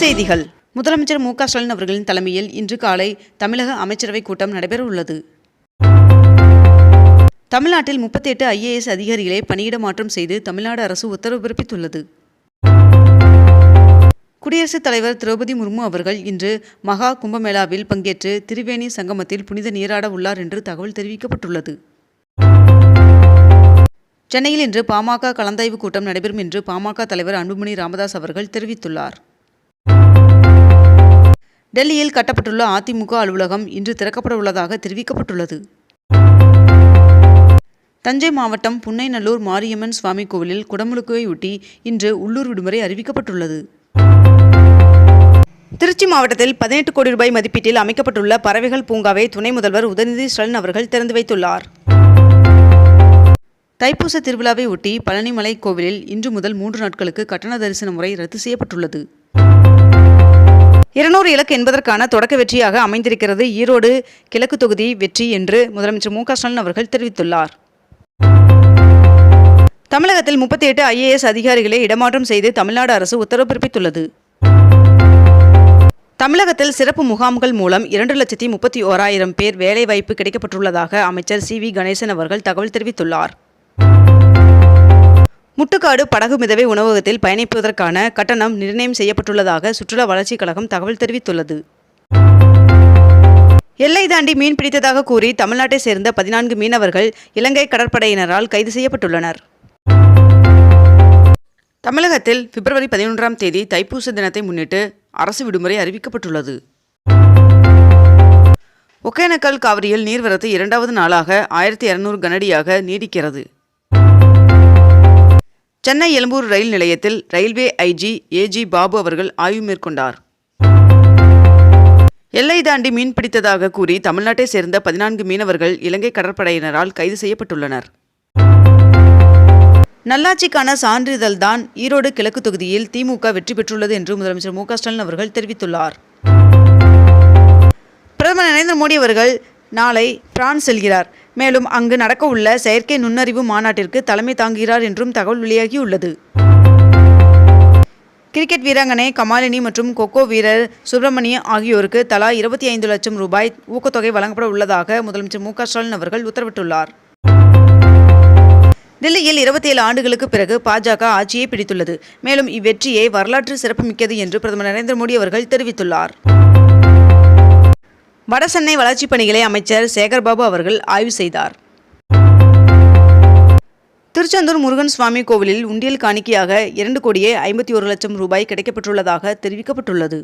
செய்திகள். முதலமைச்சர் மு க ஸ்டாலின் அவர்களின் தலைமையில் இன்று காலை தமிழக அமைச்சரவைக் கூட்டம் நடைபெற உள்ளது தமிழ்நாட்டில் முப்பத்தி எட்டு ஐஏஎஸ் அதிகாரிகளை பணியிட மாற்றம் செய்து தமிழ்நாடு அரசு உத்தரவு பிறப்பித்துள்ளது. குடியரசுத் தலைவர் திரௌபதி முர்மு அவர்கள் இன்று மகா கும்பமேளாவில் பங்கேற்று திரிவேணி சங்கமத்தில் புனித நீராட உள்ளார் என்று தகவல் தெரிவிக்கப்பட்டுள்ளது. சென்னையில் இன்று பாமக கலந்தாய்வு கூட்டம் நடைபெறும் என்று பாமக தலைவர் அன்புமணி ராமதாஸ் அவர்கள் தெரிவித்துள்ளார். டெல்லியில் கட்டப்பட்டுள்ள அதிமுக அலுவலகம் இன்று திறக்கப்பட உள்ளதாக தெரிவிக்கப்பட்டுள்ளது. தஞ்சை மாவட்டம் புன்னைநல்லூர் மாரியம்மன் சுவாமி கோவிலில் குடமுழுக்கையொட்டி இன்று உள்ளூர் விடுமுறை அறிவிக்கப்பட்டுள்ளது. திருச்சி மாவட்டத்தில் பதினெட்டு கோடி ரூபாய் மதிப்பீட்டில் அமைக்கப்பட்டுள்ள பறவைகள் பூங்காவை துணை முதல்வர் உதயநிதி ஸ்டாலின் அவர்கள் திறந்து வைத்துள்ளார். தைப்பூச திருவிழாவை ஒட்டி பழனிமலை கோவிலில் இன்று முதல் மூன்று நாட்களுக்கு கட்டண தரிசன முறை ரத்து செய்யப்பட்டுள்ளது. இருநூறு இலக்கு என்பதற்கான தொடக்க வெற்றியாக அமைந்திருக்கிறது ஈரோடு கிழக்கு தொகுதி வெற்றி என்று முதலமைச்சர் மு ஸ்டாலின் அவர்கள் தெரிவித்துள்ளார். தமிழகத்தில் முப்பத்தி எட்டு ஐஏஎஸ் அதிகாரிகளை இடமாற்றம் செய்து தமிழ்நாடு அரசு உத்தரவு பிறப்பித்துள்ளது. தமிழகத்தில் சிறப்பு முகாம்கள் மூலம் இரண்டு லட்சத்தி முப்பத்தி ஓராயிரம் பேர் வேலைவாய்ப்பு கிடைக்கப்பட்டுள்ளதாக அமைச்சர் சி வி கணேசன் அவர்கள் தகவல் தெரிவித்துள்ளார். முட்டுக்காடு படகு மிதவை உணவகத்தில் பயணிப்பதற்கான கட்டணம் நிர்ணயம் செய்யப்பட்டுள்ளதாக சுற்றுலா வளர்ச்சிக் கழகம் தகவல் தெரிவித்துள்ளது. எல்லை தாண்டி மீன் பிடித்ததாக கூறி தமிழ்நாட்டை சேர்ந்த பதினான்கு மீனவர்கள் இலங்கை கடற்படையினரால் கைது செய்யப்பட்டுள்ளனர். தமிழகத்தில் பிப்ரவரி பதினொன்றாம் தேதி தைப்பூச தினத்தை முன்னிட்டு அரசு விடுமுறை அறிவிக்கப்பட்டுள்ளது. ஒகேனக்கல் காவிரியில் நீர்வரத்து இரண்டாவது நாளாக ஆயிரத்தி இரநூறு கனடியாக நீடிக்கிறது. சென்னை எழும்பூர் ரயில் நிலையத்தில் ரயில்வே ஐஜி ஏஜி பாபு அவர்கள் ஆய்வு மேற்கொண்டார். எல்லை தாண்டி மீன் பிடித்ததாக கூறி தமிழ்நாட்டை சேர்ந்த பதினான்கு மீனவர்கள் இலங்கை கடற்படையினரால் கைது செய்யப்பட்டுள்ளனர். நல்லாட்சிக்கான சான்றிதழ்தான் ஈரோடு கிழக்கு தொகுதியில் திமுக வெற்றி பெற்றுள்ளது என்று முதலமைச்சர் மு ஸ்டாலின் அவர்கள் தெரிவித்துள்ளார். பிரதமர் நரேந்திர மோடி அவர்கள் நாளை பிரான்ஸ் செல்கிறார். மேலும் அங்கு நடக்கவுள்ள செயற்கை நுண்ணறிவு மாநாட்டிற்கு தலைமை தாங்குகிறார் என்றும் தகவல் வெளியாகியுள்ளது. கிரிக்கெட் வீராங்கனை கமாலினி மற்றும் கொக்கோ வீரர் சுப்பிரமணிய ஆகியோருக்கு தலா இருபத்தி ஐந்து லட்சம் ரூபாய் ஊக்கத்தொகை வழங்கப்பட உள்ளதாக முதலமைச்சர் மு ஸ்டாலின் அவர்கள் உத்தரவிட்டுள்ளார். டெல்லியில் இருபத்தி ஏழு ஆண்டுகளுக்கு பிறகு பாஜக ஆட்சியை பிடித்துள்ளது. மேலும் இவ்வெற்றியை வரலாற்று சிறப்புமிக்கது என்று பிரதமர் நரேந்திர மோடி அவர்கள் தெரிவித்துள்ளார். வடசென்னை வளர்ச்சிப் பணிகளை அமைச்சர் சேகர்பாபு அவர்கள் ஆய்வு செய்தார். திருச்செந்தூர் முருகன் சுவாமி கோவிலில் உண்டியல் காணிக்கையாக இரண்டு கோடியே ஐம்பத்தி ஒரு லட்சம் ரூபாய் கிடைக்கப்பட்டுள்ளதாக தெரிவிக்கப்பட்டுள்ளது.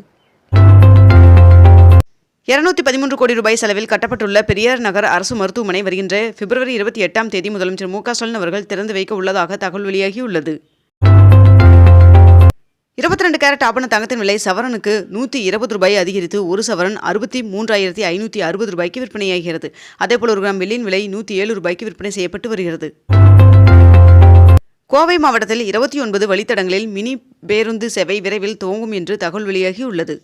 இருநூத்தி பதிமூன்று கோடி ரூபாய் செலவில் கட்டப்பட்டுள்ள பெரியார் நகர் அரசு மருத்துவமனை வருகின்ற பிப்ரவரி இருபத்தி எட்டாம் தேதி முதலமைச்சர் மு க ஸ்டாலின் அவர்கள் திறந்து வைக்க உள்ளதாக தகவல் வெளியாகியுள்ளது. இருபத்தி ரெண்டு கேரட் ஆபண தங்கத்தின் விலை சவரனுக்கு நூற்றி இருபது ரூபாய் அதிகரித்து ஒரு சவரன் அறுபத்தி மூன்றாயிரத்தி ஐநூற்றி அறுபது ரூபாய்க்கு விற்பனையாகிறது. அதேபோல் ஒரு கிராம் வெள்ளியின் விலை நூற்றி ஏழு ரூபாய்க்கு விற்பனை செய்யப்பட்டு வருகிறது. கோவை மாவட்டத்தில் இருபத்தி ஒன்பது வழித்தடங்களில் மினி பேருந்து சேவை விரைவில் துவங்கும் என்று தகவல் வெளியாகியுள்ளது.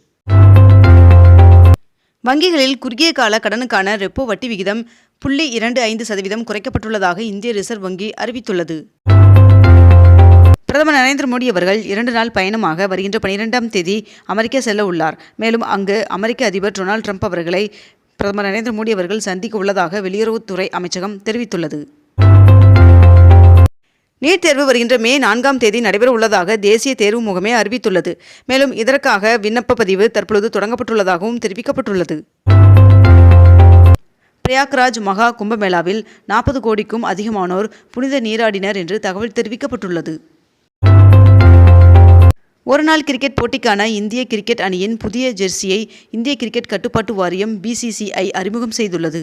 வங்கிகளில் குறுகிய கால கடனுக்கான ரெப்போ வட்டி விகிதம் புள்ளி இரண்டு ஐந்து சதவீதம் குறைக்கப்பட்டுள்ளதாக இந்திய ரிசர்வ் வங்கி அறிவித்துள்ளது. பிரதமர் நரேந்திர மோடி அவர்கள் இரண்டு நாள் பயணமாக வருகின்ற பனிரெண்டாம் தேதி அமெரிக்கா செல்ல உள்ளார். மேலும் அங்கு அமெரிக்க அதிபர் டொனால்ட் ட்ரம்ப் அவர்களை பிரதமர் நரேந்திர மோடி அவர்கள் சந்திக்க உள்ளதாக வெளியுறவுத்துறை அமைச்சகம் தெரிவித்துள்ளது. நீட் தேர்வு வருகின்ற மே நான்காம் தேதி நடைபெற உள்ளதாக தேசிய தேர்வு முகமே அறிவித்துள்ளது. மேலும் இதற்காக விண்ணப்ப பதிவு தற்பொழுது தொடங்கப்பட்டுள்ளதாகவும் தெரிவிக்கப்பட்டுள்ளது. பிரயாக்ராஜ் மகா கும்பமேளாவில் நாற்பது கோடிக்கும் அதிகமானோர் புனித நீராடினர் என்று தகவல் தெரிவிக்கப்பட்டுள்ளது. ஒருநாள் கிரிக்கெட் போட்டிக்கான இந்திய கிரிக்கெட் அணியின் புதிய ஜெர்சியை இந்திய கிரிக்கெட் கட்டுப்பாட்டு வாரியம் பிசிசிஐ அறிமுகம் செய்துள்ளது.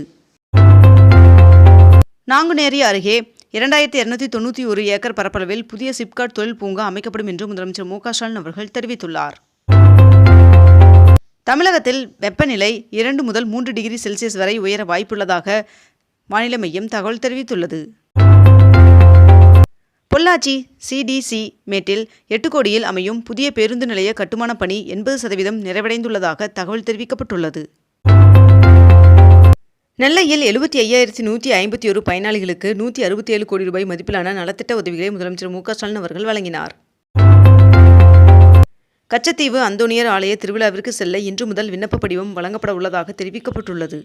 நாங்குநேரி அருகே இரண்டாயிரத்தி இருநூத்தி தொண்ணூற்றி ஒரு ஏக்கர் பரப்பளவில் புதிய சிப்காட் தொழில் பூங்கா அமைக்கப்படும் என்று முதலமைச்சர் மு க ஸ்டாலின் அவர்கள் தெரிவித்துள்ளார். தமிழகத்தில் வெப்பநிலை இரண்டு முதல் மூன்று டிகிரி செல்சியஸ் வரை உயர வாய்ப்புள்ளதாக வானிலை மையம் தகவல் தெரிவித்துள்ளது. பொள்ளாச்சி சிடிசி மேட்டில் எட்டு கோடியில் அமையும் புதிய பேருந்து நிலைய கட்டுமான பணி எண்பது சதவீதம் நிறைவடைந்துள்ளதாக தகவல் தெரிவிக்கப்பட்டுள்ளது. நெல்லையில் எழுபத்தி ஐயாயிரத்தி நூற்றி ஐம்பத்தி ஒரு பயனாளிகளுக்கு நூற்றி அறுபத்தி ஏழு கோடி ரூபாய் மதிப்பிலான நலத்திட்ட உதவிகளை முதலமைச்சர் மு க ஸ்டாலின் அவர்கள் வழங்கினார். கச்சத்தீவு அந்தோனியர் ஆலய திருவிழாவிற்கு செல்ல இன்று முதல் விண்ணப்ப படிவம் வழங்கப்பட உள்ளதாக தெரிவிக்கப்பட்டுள்ளது.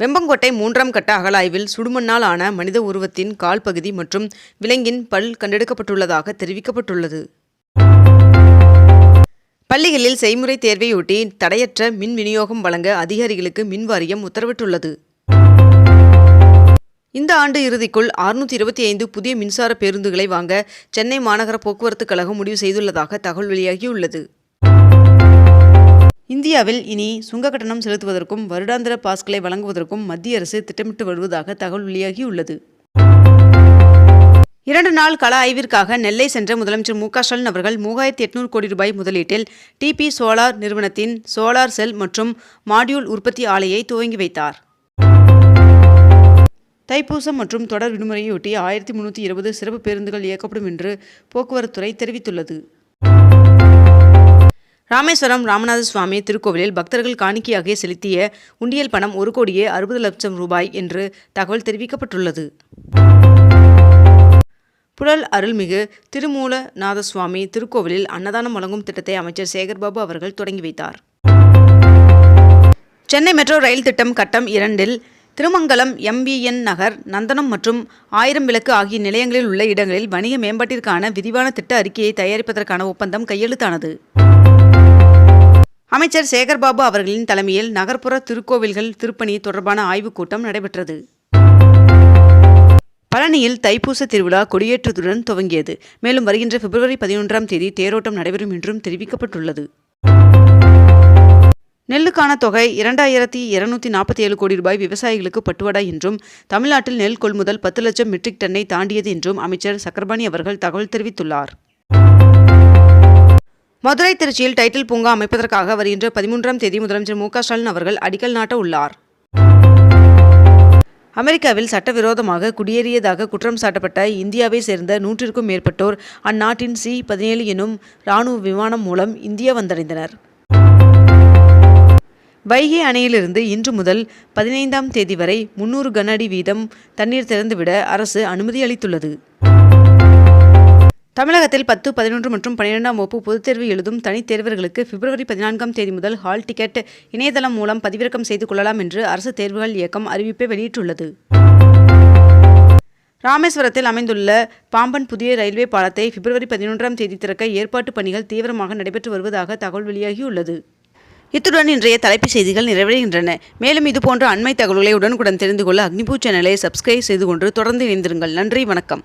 வெம்பங்கோட்டை மூன்றாம் கட்ட அகலாய்வில் சுடுமண்ணால் ஆன மனித உருவத்தின் கால் பகுதி மற்றும் விலங்கின் பல் கண்டெடுக்கப்பட்டுள்ளதாக தெரிவிக்கப்பட்டுள்ளது. பள்ளிகளில் செய்முறை தேர்வையொட்டி தடையற்ற மின் விநியோகம் வழங்க அதிகாரிகளுக்கு மின் வாரியம் உத்தரவிட்டுள்ளது. இந்த ஆண்டு இறுதிக்குள் அறுநூற்றி இருபத்தி ஐந்து புதிய மின்சார பேருந்துகளை வாங்க சென்னை மாநகர போக்குவரத்து கழகம் முடிவு செய்துள்ளதாக தகவல் வெளியாகியுள்ளது. இந்தியாவில் இனி சுங்க கட்டணம் செலுத்துவதற்கும் வருடாந்திர பாஸ்களை வழங்குவதற்கும் மத்திய அரசு திட்டமிட்டு வருவதாக தகவல் வெளியாகியுள்ளது. இரண்டு நாள் கள ஆய்விற்காக நெல்லை சென்ற முதலமைச்சர் மு க ஸ்டாலின் அவர்கள் மூவாயிரத்தி எட்நூறு கோடி ரூபாய் முதலீட்டில் டிபி சோலார் நிறுவனத்தின் சோலார் செல் மற்றும் மாடியூல் உற்பத்தி ஆலையை துவங்கி வைத்தார். தைப்பூசம் மற்றும் தொடர் விடுமுறையொட்டி ஆயிரத்தி முன்னூற்றி இருபது சிறப்பு பேருந்துகள் இயக்கப்படும் என்று போக்குவரத்துறை தெரிவித்துள்ளது. ராமேஸ்வரம் ராமநாத சுவாமி திருக்கோவிலில் பக்தர்கள் காணிக்கையாக செலுத்திய உண்டியல் பணம் ஒரு கோடியே அறுபது லட்சம் ரூபாய் என்று தகவல் தெரிவிக்கப்பட்டுள்ளது. புழல் அருள்மிகு திருமூலநாத சுவாமி திருக்கோவிலில் அன்னதானம் வழங்கும் திட்டத்தை அமைச்சர் சேகர்பாபு அவர்கள் தொடங்கி வைத்தார். சென்னை மெட்ரோ ரயில் திட்டம் கட்டம் இரண்டில் திருமங்கலம் எம்பிஎன் நகர் நந்தனம் மற்றும் ஆயிரம் விளக்கு ஆகிய நிலையங்களில் உள்ள இடங்களில் வணிக மேம்பாட்டிற்கான விரிவான திட்ட அறிக்கையை தயாரிப்பதற்கான ஒப்பந்தம் கையெழுத்தானது. அமைச்சர் சேகர்பாபு அவர்களின் தலைமையில் நகர்ப்புற திருக்கோவில்கள் திருப்பணி தொடர்பான ஆய்வுக் கூட்டம் நடைபெற்றது. பழனியில் தைப்பூச திருவிழா கொடியேற்றத்துடன் துவங்கியது. மேலும் வருகின்ற பிப்ரவரி பதினொன்றாம் தேதி தேரோட்டம் நடைபெறும் என்றும் தெரிவிக்கப்பட்டுள்ளது. நெல்லுக்கான தொகை இரண்டாயிரத்தி இருநூத்தி நாற்பத்தி ஏழு கோடி ரூபாய் விவசாயிகளுக்கு பட்டுவடா என்றும் தமிழ்நாட்டில் நெல் கொள்முதல் பத்து லட்சம் மெட்ரிக் டன்னை தாண்டியது என்றும் அமைச்சர் சக்கரபாணி அவர்கள் தகவல் தெரிவித்துள்ளார். மதுரை திருச்சியில் டைட்டில் பூங்கா அமைப்பதற்காக வருகின்ற பதிமூன்றாம் தேதி முதலமைச்சர் மு க ஸ்டாலின் அவர்கள் அடிக்கல் நாட்ட உள்ளார். அமெரிக்காவில் சட்டவிரோதமாக குடியேறியதாக குற்றம் சாட்டப்பட்ட இந்தியாவை சேர்ந்த நூற்றிற்கும் மேற்பட்டோர் அந்நாட்டின் சி பதினேழு எனும் இராணுவ விமானம் மூலம் இந்தியா வந்தடைந்தனர். வைகை அணையிலிருந்து இன்று முதல் பதினைந்தாம் தேதி வரை முன்னூறு கன அடி வீதம் தண்ணீர் திறந்துவிட அரசு அனுமதி அளித்துள்ளது. தமிழகத்தில் பத்து பதினொன்று மற்றும் பன்னிரெண்டாம் வகுப்பு பொதுத் தேர்வு எழுதும் தனித் தேர்வர்களுக்கு பிப்ரவரி பதினான்காம் தேதி முதல் ஹால் டிக்கெட் இணையதளம் மூலம் பதிவிறக்கம் செய்து கொள்ளலாம் என்று அரசு தேர்வுகள் இயக்கம் அறிவிப்பை வெளியிட்டுள்ளது. ராமேஸ்வரத்தில் அமைந்துள்ள பாம்பன் புதிய ரயில்வே பாலத்தை பிப்ரவரி பதினொன்றாம் தேதி திறக்க ஏற்பாட்டு பணிகள் தீவிரமாக நடைபெற்று வருவதாக தகவல் வெளியாகியுள்ளது. இத்துடன் இன்றைய தலைப்புச் செய்திகள் நிறைவடைகின்றன. மேலும் இதுபோன்ற அண்மை தகவல்களை உடனுக்குடன் தெரிந்து கொள்ள அக்னிபூ சேனலை சப்ஸ்கிரைப் செய்து கொண்டு தொடர்ந்து இணைந்திருங்கள். நன்றி வணக்கம்.